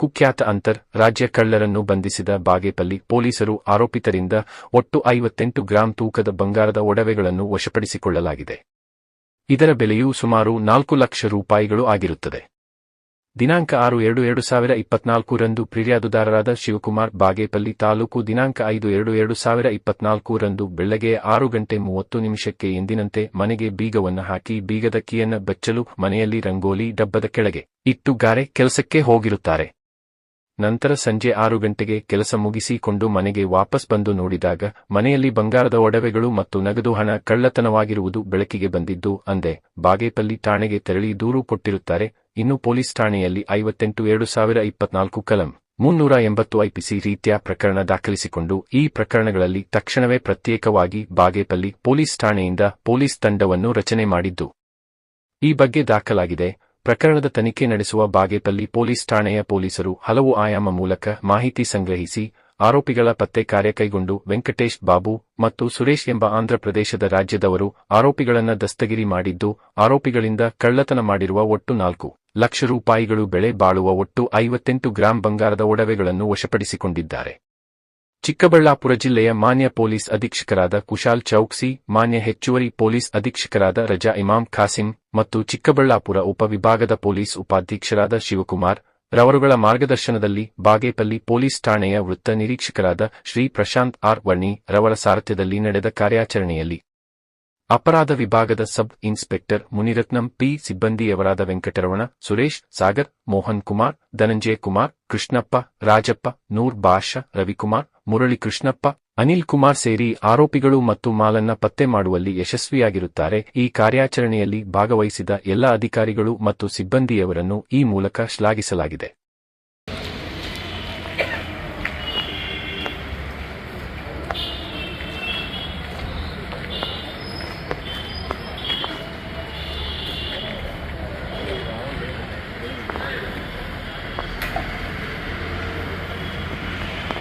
ಕುಖ್ಯಾತ ಅಂತರ್ ರಾಜ್ಯ ಕಳ್ಳರನ್ನು ಬಂಧಿಸಿದ ಬಾಗೇಪಲ್ಲಿ ಪೊಲೀಸರು ಆರೋಪಿತರಿಂದ ಒಟ್ಟು ಐವತ್ತೆಂಟು ಗ್ರಾಂ ತೂಕದ ಬಂಗಾರದ ಒಡವೆಗಳನ್ನು ವಶಪಡಿಸಿಕೊಳ್ಳಲಾಗಿದೆ. ಇದರ ಬೆಲೆಯೂ ಸುಮಾರು ನಾಲ್ಕು ಲಕ್ಷ ರೂಪಾಯಿಗಳು ಆಗಿರುತ್ತದೆ. ದಿನಾಂಕ ಆರು ಎರಡು ಎರಡು ಸಾವಿರ ಇಪ್ಪತ್ನಾಲ್ಕರಂದು ಫಿರ್ಯಾದುದಾರರಾದ ಶಿವಕುಮಾರ್ ಬಾಗೇಪಲ್ಲಿ ತಾಲೂಕು ದಿನಾಂಕ ಐದು ಎರಡು ಎರಡು ಸಾವಿರ ಇಪ್ಪತ್ನಾಲ್ಕರಂದು ಬೆಳಗ್ಗೆ ಆರು ಗಂಟೆ ಮೂವತ್ತು ನಿಮಿಷಕ್ಕೆ ಎಂದಿನಂತೆ ಮನೆಗೆ ಬೀಗವನ್ನು ಹಾಕಿ ಬೀಗದ ಕಿಯನ್ನು ಬಚ್ಚಲು ಮನೆಯಲ್ಲಿ ರಂಗೋಲಿ ಡಬ್ಬದ ಕೆಳಗೆ ಇಟ್ಟು ಗಾರೆ ಕೆಲಸಕ್ಕೆ ಹೋಗಿರುತ್ತಾರೆ. ನಂತರ ಸಂಜೆ ಆರು ಗಂಟೆಗೆ ಕೆಲಸ ಮುಗಿಸಿಕೊಂಡು ಮನೆಗೆ ವಾಪಸ್ ಬಂದು ನೋಡಿದಾಗ ಮನೆಯಲ್ಲಿ ಬಂಗಾರದ ಒಡವೆಗಳು ಮತ್ತು ನಗದು ಹಣ ಕಳ್ಳತನವಾಗಿರುವುದು ಬೆಳಕಿಗೆ ಬಂದಿದ್ದು ಅಂದೆ, ಬಾಗೇಪಲ್ಲಿ ಠಾಣೆಗೆ ತೆರಳಿ ದೂರು ಕೊಟ್ಟಿರುತ್ತಾರೆ, ಇನ್ನು ಪೊಲೀಸ್ ಠಾಣೆಯಲ್ಲಿ ಐವತ್ತೆಂಟು ಎರಡು ಸಾವಿರ ಇಪ್ಪತ್ನಾಲ್ಕು ಕಲಂ, ಮುನ್ನೂರ ಎಂಬತ್ತು ಐಪಿಸಿ ರೀತಿಯ ಪ್ರಕರಣ ದಾಖಲಿಸಿಕೊಂಡು ಈ ಪ್ರಕರಣಗಳಲ್ಲಿ ತಕ್ಷಣವೇ ಪ್ರತ್ಯೇಕವಾಗಿ ಬಾಗೇಪಲ್ಲಿ ಪೊಲೀಸ್ ಠಾಣೆಯಿಂದ ಪೊಲೀಸ್ ತಂಡವನ್ನು ರಚನೆ ಮಾಡಿದ್ದು. ಈ ಬಗ್ಗೆ ದಾಖಲಾಗಿದೆ ಪ್ರಕರಣದ ತನಿಖೆ ನಡೆಸುವ ಬಾಗೇಪಲ್ಲಿ ಪೊಲೀಸ್ ಠಾಣೆಯ ಪೊಲೀಸರು ಹಲವು ಆಯಾಮ ಮೂಲಕ ಮಾಹಿತಿ ಸಂಗ್ರಹಿಸಿ, ಆರೋಪಿಗಳ ಪತ್ತೆ ಕಾರ್ಯ ಕೈಗೊಂಡು ವೆಂಕಟೇಶ್ ಬಾಬು ಮತ್ತು ಸುರೇಶ್ ಎಂಬ ಆಂಧ್ರಪ್ರದೇಶದ ರಾಜ್ಯದವರು ಆರೋಪಿಗಳನ್ನು ದಸ್ತಗಿರಿ ಮಾಡಿದ್ದು, ಆರೋಪಿಗಳಿಂದ ಕಳ್ಳತನ ಮಾಡಿರುವ ಒಟ್ಟು ನಾಲ್ಕು ಲಕ್ಷ ರೂಪಾಯಿಗಳು ಬೆಳೆ ಬಾಳುವ ಒಟ್ಟು ಐವತ್ತೆಂಟು ಗ್ರಾಂ ಬಂಗಾರದ ಒಡವೆಗಳನ್ನು ವಶಪಡಿಸಿಕೊಂಡಿದ್ದಾರೆ. ಚಿಕ್ಕಬಳ್ಳಾಪುರ ಜಿಲ್ಲೆಯ ಮಾನ್ಯ ಪೊಲೀಸ್ ಅಧೀಕ್ಷಕರಾದ ಕುಶಾಲ್ ಚೌಕ್ಸಿ, ಮಾನ್ಯ ಹೆಚ್ಚುವರಿ ಪೊಲೀಸ್ ಅಧೀಕ್ಷಕರಾದ ರಜಾ ಇಮಾಮ್ ಖಾಸಿಂ ಮತ್ತು ಚಿಕ್ಕಬಳ್ಳಾಪುರ ಉಪವಿಭಾಗದ ಪೊಲೀಸ್ ಉಪಾಧ್ಯಕ್ಷರಾದ ಶಿವಕುಮಾರ್ ರವರುಗಳ ಮಾರ್ಗದರ್ಶನದಲ್ಲಿ ಬಾಗೇಪಲ್ಲಿ ಪೊಲೀಸ್ ಠಾಣೆಯ ವೃತ್ತ ನಿರೀಕ್ಷಕರಾದ ಶ್ರೀ ಪ್ರಶಾಂತ್ ಆರ್ ವರ್ಣಿ ರವರ ಸಾರಥ್ಯದಲ್ಲಿ ನಡೆದ ಕಾರ್ಯಾಚರಣೆಯಲ್ಲಿ ಅಪರಾಧ ವಿಭಾಗದ ಸಬ್ ಇನ್ಸ್ಪೆಕ್ಟರ್ ಮುನಿರತ್ನಂ ಪಿ ಸಿಬ್ಬಂದಿಯವರಾದ ವೆಂಕಟರಮಣ ಸುರೇಶ್, ಸಾಗರ್, ಮೋಹನ್ ಕುಮಾರ್, ಧನಂಜಯ ಕುಮಾರ್, ಕೃಷ್ಣಪ್ಪ, ರಾಜಪ್ಪ, ನೂರ್ ಬಾಷ, ರವಿಕುಮಾರ್ ಮುರಳಿ ಕೃಷ್ಣಪ್ಪ, ಅನಿಲ್ ಕುಮಾರ್ ಸೇರಿ ಆರೋಪಿಗಳು ಮತ್ತು ಮಾಲನ್ನ ಪತ್ತೆ ಮಾಡುವಲ್ಲಿ ಯಶಸ್ವಿಯಾಗಿರುತ್ತಾರೆ. ಈ ಕಾರ್ಯಾಚರಣೆಯಲ್ಲಿ ಭಾಗವಹಿಸಿದ ಎಲ್ಲ ಅಧಿಕಾರಿಗಳು ಮತ್ತು ಸಿಬ್ಬಂದಿಯವರನ್ನು ಈ ಮೂಲಕ ಶ್ಲಾಘಿಸಲಾಗಿದೆ.